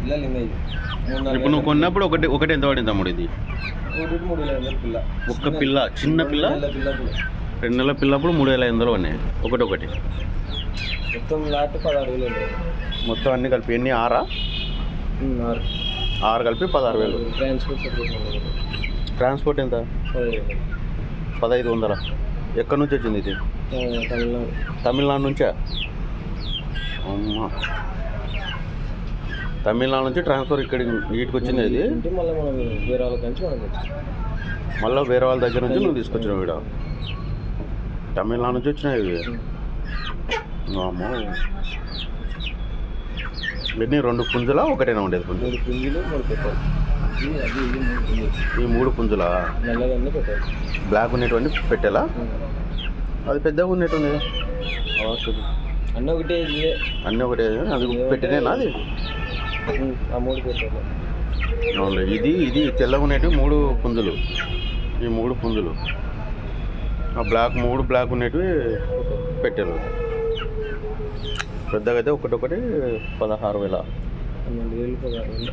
పిల్లలు ఇప్పుడు నువ్వు కొన్నప్పుడు ఒకటి ఒకటి ఎంత పడింది తమ్ముడు ఇది? ఒకటి మూడు వేల ఐదు వందలు పిల్ల ఒక్క పిల్ల చిన్న పిల్ల? పిల్ల పిల్ల పిల్ల రెండు నెలల పిల్లప్పుడు మూడు వేల ఐదు వందలు ఉన్నాయి ఒకటి ఒకటి. మొత్తం లాట్ పదహారు వేలు మొత్తం అన్ని కలిపి ఎన్ని? ఆరా? ఉమ్, ఆరు ఆరు కలిపి పదహారు వేలు. ట్రాన్స్పోర్ట్ ఎంత? వేలు. పదహైదు వందల? ఎక్కడి నుంచి వచ్చింది ఇది? ఆ, తమిళనాడు. తమిళనాడు నుంచా? అమ్మా. తమిళనాడు నుంచి ట్రాన్స్ఫర్ ఇక్కడికి వీటికి వచ్చింది ఇది మళ్ళీ మనం వేరే వాళ్ళ నుంచి మనకి వచ్చింది. మళ్ళీ వేరే వాళ్ళ దగ్గర నుంచి నువ్వు తీసుకొచ్చినావు ఇక్కడ తమిళనాడు నుంచి వచ్చినాయి ఇవి. అమ్మో ఎన్ని? రెండు పుంజులా? ఒకటేనా ఉండేది పుంజు? ఈ మూడు పుంజులా. బ్లాక్ ఉన్నటువంటి పెట్టేలా. అది పెద్దగా అవసరం. అన్న ఒకటే అన్నీ ఒకటే. అది పెట్టినేనా అది? ఆ మూడు పెట్టాలి అవునులే ఇది ఇది తెల్లగా ఉండేటివి మూడు పుంజులు. ఈ మూడు పుంజులు. ఆ బ్లాక్ మూడు బ్లాక్ ఉండేటివి పెట్టారు. పెద్దగా అయితే ఒకటొకటి పదహారు వేల. పన్నెండు వేలు పదహారు వేలు.